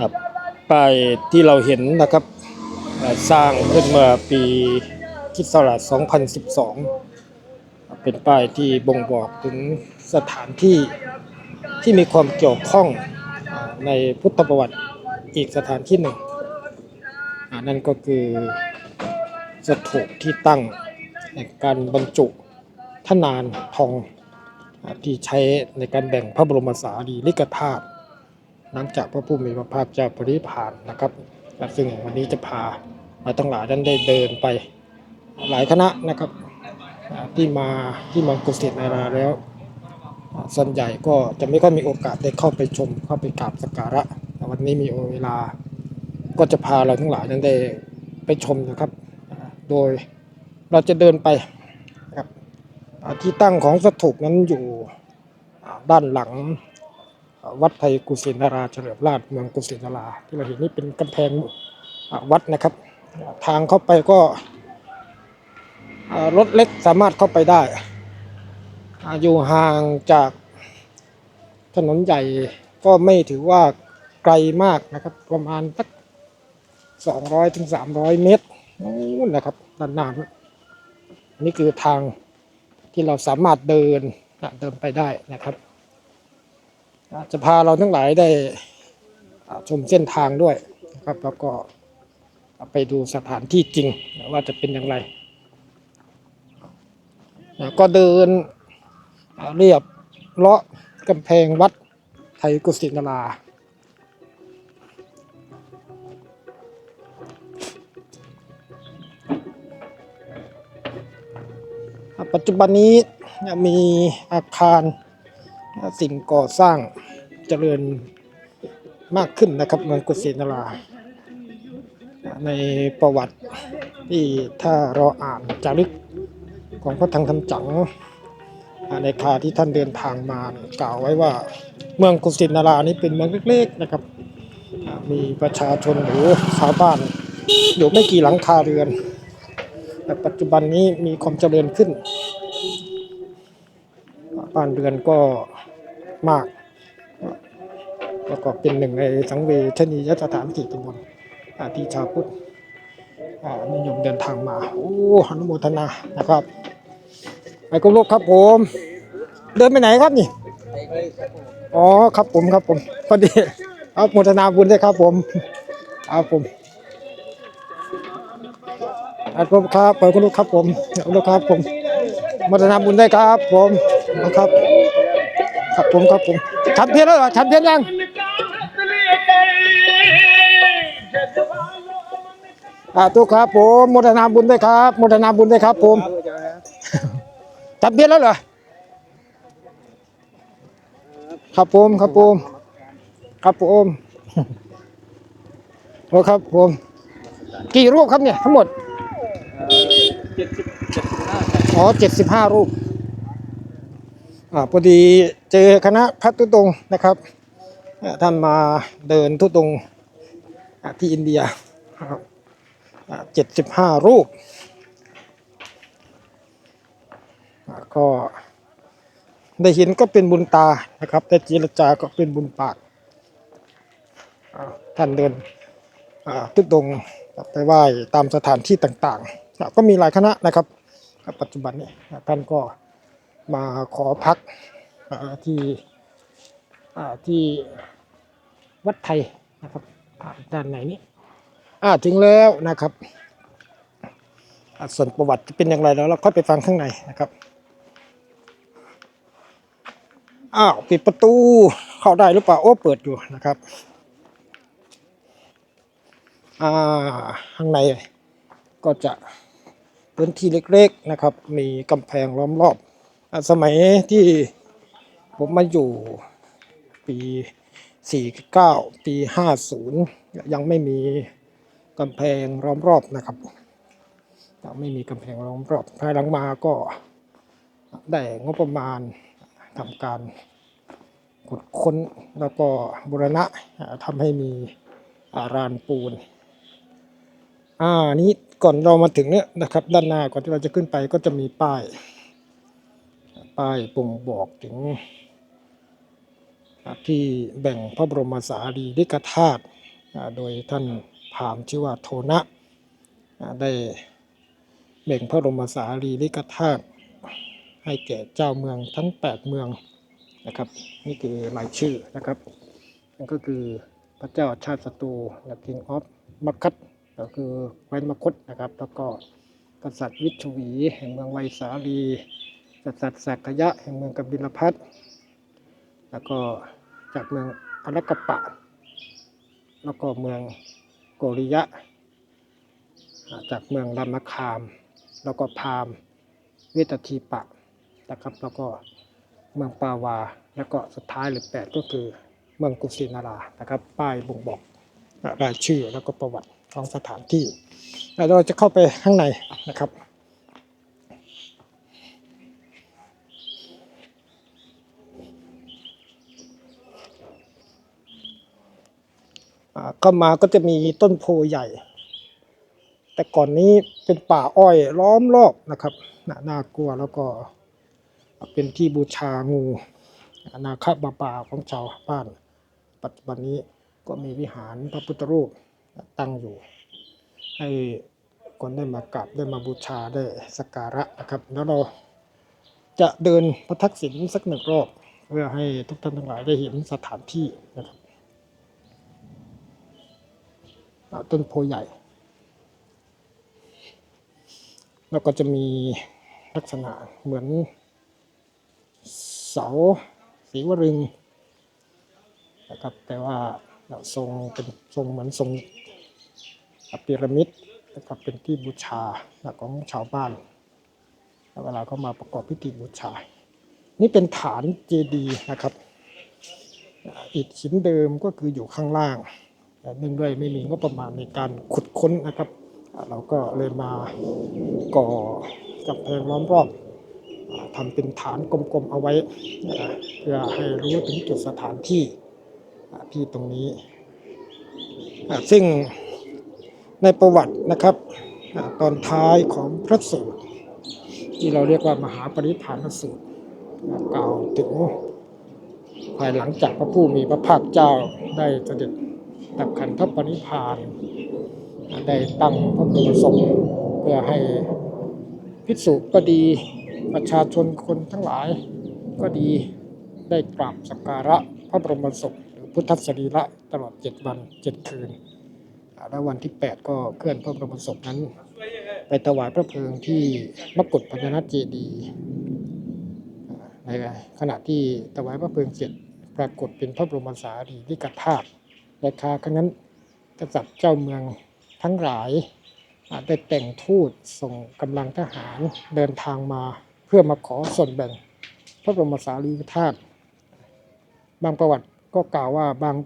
ครับป้ายที่เราเห็นนะครับสร้างขึ้นเมื่อปีคิดศักราช2012 เป็นป้ายที่บ่งบอกถึงสถานที่ที่มีความเกี่ยวข้องในพุทธประวัติอีกสถานที่หนึ่งนั่นก็คือสถูปที่ตั้งในการบรรจุทนานทองที่ใช้ในการแบ่งพระบรมสารีริกธาตุ หลังจากพระผู้มีพระภาคเจ้าปรินิพานนะครับ ซึ่งวันนี้จะพาเราทั้งหลายนั้นได้เดินไปหลายคณะนะครับที่มาที่มังกุศินาราแล้วส่วนใหญ่ก็จะไม่ค่อยมีโอกาสได้เข้าไปชมเข้าไปกราบสักการะแต่วันนี้มีเวลาก็จะพาเราทั้งหลายนั้นได้ไปชมนะครับ โดยเราจะเดินไปนะครับที่ตั้งของสถูปนั้นอยู่ด้านหลัง วัดไทยกุศินาราเฉลิมราชเมืองกุศินารา ที่เราเห็นนี่เป็นกำแพงวัดนะครับ ทางเข้าไปก็รถเล็กสามารถเข้าไปได้ อยู่ห่างจากถนนใหญ่ก็ไม่ถือว่าไกลมากนะครับ ประมาณสักสองร้อยถึงสามร้อยเมตรนู่นนะครับด้านหน้านนี่คือทางที่เราสามารถเดินเดินไปได้นะครับ จะพาเราทั้งหลายได้ชมเส้นทางด้วยนะครับแล้วก็ไปดูสถานที่จริงว่าจะเป็นอย่างไรนะก็เดินเรียบเลาะกำแพงวัดไทยกุศินาราปัจจุบันนี้มีอาคาร สิ่งก่อสร้างเจริญมากขึ้นนะครับ เมืองกุสินาราในประวัติที่ถ้าเราอ่านจารึกของพระทังทำจังในคาที่ท่านเดินทางมากล่าวไว้ว่าเมืองกุสินารานี้เป็นเมืองเล็กๆนะครับ มีประชาชนหรือชาวบ้านอยู่ไม่กี่หลังคาเรือน แต่ปัจจุบันนี้มีความเจริญขึ้น บ้านเรือนก็ มาก แล้วก็เป็นหนึ่งในสังเวชนียสถานที่ตำบลที่ชาวพุทธนิยมเดินทางมา โอ้อนุโมทนานะครับ ไปกุลูกครับผม เดินไปไหนครับนี่อ๋อครับผมครับผมพอดีเอาโมทนาบุญด้วยครับผมเอาผมเอาผมครับไปคุณลูกครับผมเอาลูกครับผมโมทนาบุญได้ครับ ผมเอาครับ ครับผมครับผมฉันเพี้ยนแล้วเหรอฉันเพี้ยนยังอ่าตุกครับผมโมทนาบุญด้วยครับโมทนาบุญด้วยครับผมฉันเพี้ยนแล้วเหรอครับผมครับผมครับผมโอ้ครับผม กี่รูปครับเนี่ยทั้งหมดอ๋อเจ็ดสิบห้ารูป อ่าพอดีเจอคณะพัทุดงนะครับท่านมาเดินทุดงที่อินเดียเจ็ดสิบห้ารูป ก็ได้เห็นก็เป็นบุญตานะครับแต่เจรจาก็เป็นบุญปากท่านเดินทุดงไปไหว้ตามสถานที่ต่างๆ ก็มีหลายคณะนะครับ ปัจจุบันนี้ท่านก็ มาขอพักที่ที่วัดไทยนะครับด้านไหนนี่อ่าถึงแล้วนะครับ ส่วนประวัติจะเป็นอย่างไรแล้วเราค่อยไปฟังข้างในนะครับอ้าวปิดประตูเข้าได้หรือเปล่าโอ้เปิดอยู่นะครับอ่าข้างในก็จะพื้นที่เล็กๆนะครับ มีกำแพงล้อมรอบ สมัยที่ผมมาอยู่ปี 49 ปี 50 ยังไม่มีกำแพงล้อมรอบนะครับยังไม่มีกำแพงล้อมรอบภายหลังมาก็ได้งบประมาณทำการขุดค้นแล้วก็บูรณะอ่าทำให้มีอารานปูน อ่านี้ก่อนเรามาถึงเนี่ยนะครับ ด้านหน้าก่อนที่เราจะขึ้นไปก็จะมีป้าย ป้ายบ่งบอกถึงที่แบ่งพระบรมสารีริกธาตุโดยท่านพามชื่อว่าโทนะได้แบ่งพระบรมสารีริกธาตุให้แก่เจ้าเมืองทั้ง 8 เมืองนะครับนี่คือรายชื่อนะครับนั่นก็คือพระเจ้าชาติศัตรู The King of มัคคัตก็คือแคว้นมคตนะครับ แล้วก็กษัตริย์วิชวีแห่งเมืองไวสาลี กษัตริย์สักยะแห่งเมืองกบิลพัทแล้วก็จากเมืองอรักกปะ แล้วก็เมืองโกริยะ จากเมืองรามคาม แล้วก็พามเวตทีปะนะครับ แล้วก็เมืองปาวา แล้วก็สุดท้ายหรือแปดก็คือเมืองกุสินารานะครับ ป้ายบ่งบอกรายชื่อแล้วก็ประวัติของสถานที่เราจะเข้าไปข้างในนะครับ อ่าเข้ามาก็จะมีต้นโพใหญ่ แต่ก่อนนี้เป็นป่าอ้อยล้อมรอบนะครับน่าน่ากลัวแล้วก็เป็นที่บูชางูนาคบาบาของชาวบ้าน ปัจจุบันนี้ก็มีวิหารพระพุทธรูปตั้งอยู่ ให้คนได้มากราบได้มาบูชาได้สักการะนะครับ แล้วเราจะเดินพระทักษิณสักหนึ่งรอบ เพื่อให้ทุกท่านทั้งหลายได้เห็นสถานที่นะครับ อ่า ต้นโพใหญ่ แล้วก็จะมีลักษณะเหมือนเสาสีวรึงนะครับแต่ว่าทรงเป็นทรงเหมือนทรงพีระมิดนะครับเป็นที่บูชาของชาวบ้านแล้วเวลาเขามาประกอบพิธีบูชา นี่เป็นฐานเจดีย์นะครับ อิฐชิ้นเดิมก็คืออยู่ข้างล่าง แต่เนื่องด้วยไม่มีงบประมาณในการขุดค้นนะครับ เราก็เลยมาก่อกำแพงล้อมรอบทำเป็นฐานกลมๆเอาไว้ เพื่อให้รู้ถึงจุดสถานที่ที่ตรงนี้ ซึ่งในประวัตินะครับตอนท้ายของพระสูตร ที่เราเรียกว่ามหาปริภานสูตรกล่าวถึงภายหลังจากพระผู้มีพระภาคเจ้าได้เสด็จ ดับขันธปริพานได้ตั้งพระบรมศพเพื่อให้พิสุก็ดีประชาชนคนทั้งหลายก็ดีได้กราบสักการะพระบรมศพหรือพุทธสรีระตลอดเจ็ดวันเจ็ดคืน แล้ววันที่ 8 ก็เคลื่อนพระบรมศพนั้น ไปถวายพระเพลิงที่มกุฏพัฒนเจดีในขณะที่ถวายพระเพลิงเสร็จปรากฏเป็นพระบรมสารีริกธาตุ ราคาครั้งนั้นกษัตริย์เจ้าเมืองทั้งหลายอ่าได้แต่งทูตส่งกำลังทหารเดินทางมาเพื่อมาขอส่วนแบ่ง พระบรมสารีริกธาตุบางประวัติก็กล่าวว่าบาง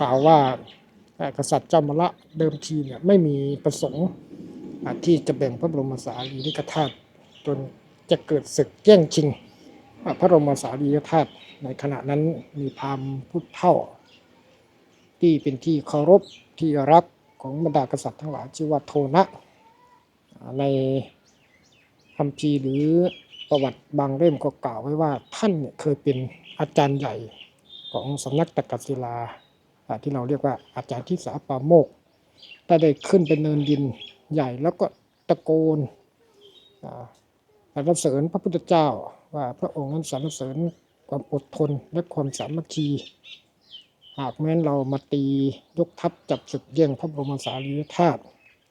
กล่าวว่ากษัตริย์เจ้ามละเดิมทีเนี่ยไม่มีประสงค์ที่จะแบ่งพระบรมสารีริกธาตุจนจะเกิดศึกแย่งชิง พระบรมสารีริกธาตุในขณะนั้นมีพราหมณ์พุทธเท่า ที่เป็นที่เคารพที่รักของบรรดากษัตริย์ทั้งหลายชื่อว่าโทนะในคัมภีหรือประวัติบางเล่มก็กล่าวไว้ว่าท่านเคยเป็นอาจารย์ใหญ่ของสำนักตะกัศิลาที่เราเรียกว่าอาจารย์ที่สาปาโมกได้ได้ขึ้นเป็นเนินดินใหญ่แล้วก็ตะโกนสรรเสริญพระพุทธเจ้า ว่าพระองค์นั้นสรรเสริญความอดทนและความสามัคคี หากแม้นเรามาตียกทัพจับศึกแย่งพระบรมสารีริกธาตุ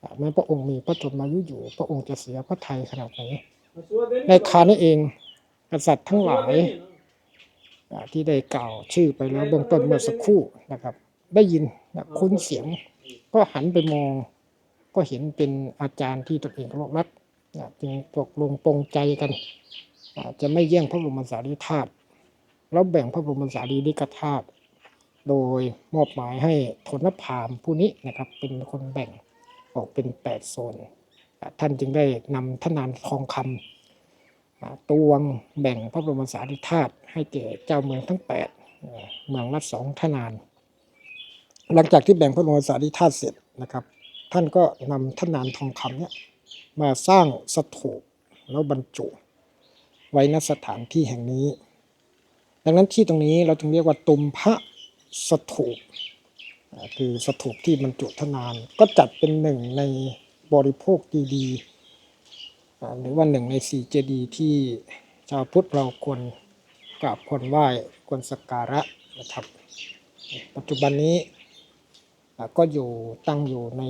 หากแม้พระองค์มีพระชนมายุอยู่ พระองค์จะเสียพระทัยขนาดไหนในคานี้เองกษัตริย์ทั้งหลายที่ได้กล่าวชื่อไปแล้วเบื้องต้นเมื่อสักครู่นะครับ ได้ยินนะคุ้นเสียง ก็หันไปมอง ก็เห็นเป็นอาจารย์ที่ตนเองเคารพรักนะจึงตกลงปรงใจกัน จะไม่แย่งพระบรมสารีธาตุแล้วแบ่งพระบรมสารีริกธาตุโดยมอบหมายให้ทนพามผู้นี้นะครับ เป็นคนแบ่งออกเป็นแปดโซน ท่านจึงได้นำทนานทองคำตวงแบ่งพระบรมสารีริกธาตุให้แก่เจ้าเมืองทั้งแปดเมืองละสองทนาน หลังจากที่แบ่งพระบรมสารีริกธาตุเสร็จนะครับ ท่านก็นำทนานทองคำเนี่ยมาสร้างสถูปแล้วบรรจุ ไว้ณสถานที่แห่งนี้ ดังนั้นที่ตรงนี้เราจึงเรียกว่าตุมพระสถูปคือสถูปที่บรรจุทนาน ก็จัดเป็นหนึ่งในบริโภคดีๆหรือว่าหนึ่งในสี่เจดีย์ที่ชาวพุทธเราควรกราบควรไหว้ควรสักการะนะครับ ปัจจุบันนี้ก็อยู่ตั้งอยู่ใน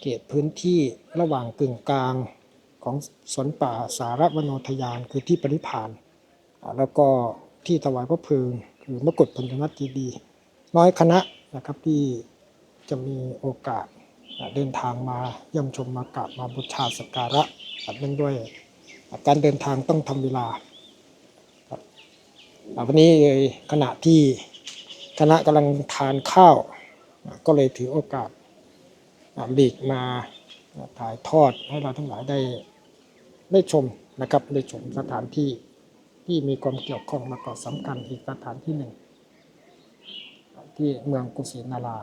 เขตพื้นที่ระหว่างกึ่งกลาง ของสวนป่าสารวโนทยานคือที่ปริพาน แล้วก็ที่ถวายพระเพลิง คือมกุฎพันธนัตเจดี น้อยคณะนะครับที่จะมีโอกาสเดินทางมาเยี่ยมชมมากราบมาบูชาสักการะอ่าเนื่องด้วยการเดินทางต้องทำเวลาวันนี้เลยขณะที่คณะกำลังทานข้าว ก็เลยถือโอกาสหลีกมา ถ่ายทอดให้เราทั้งหลายได้ได้ชมนะครับได้ชมสถานที่ที่มีความเกี่ยวข้องและก็สำคัญอีกสถานที่หนึ่งที่เมืองกุสินารา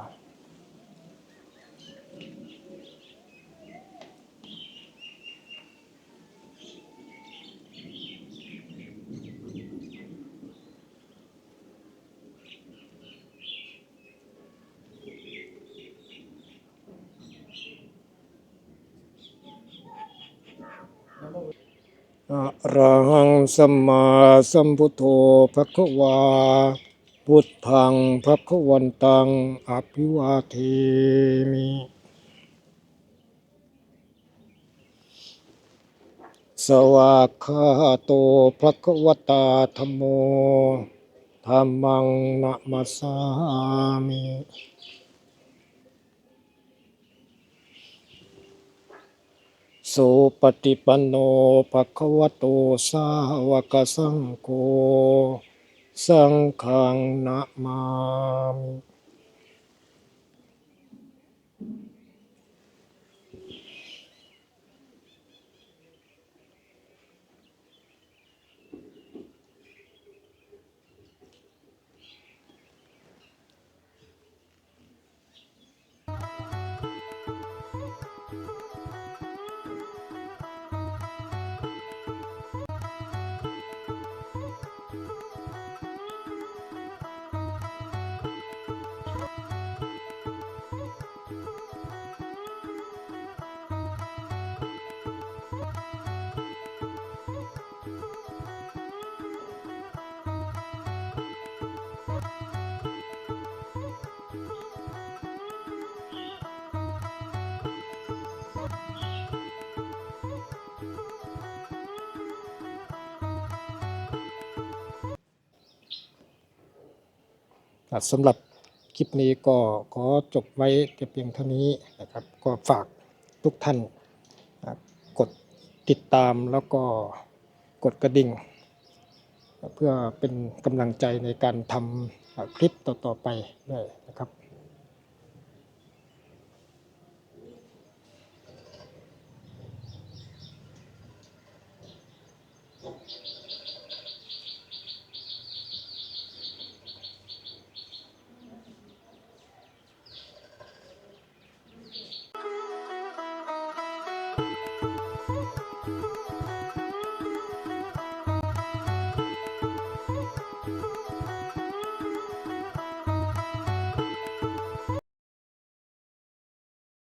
อะ ระหังสัมมาสัมพุทโธภควา พุทธังภควันตังอภิวาเทมิสวากขาโตภควตาธโมธรรมังนะมัสสามิ สุปฏิปันโนภะคะวะโตสาวกสังโฆสังฆังนะมามิ สำหรับคลิปนี้ก็ขอจบไว้แต่เพียงเท่านี้นะครับ ก็ฝากทุกท่านกดติดตามแล้วก็กดกระดิ่ง เพื่อเป็นกำลังใจในการทำคลิปต่อๆไปด้วยนะครับ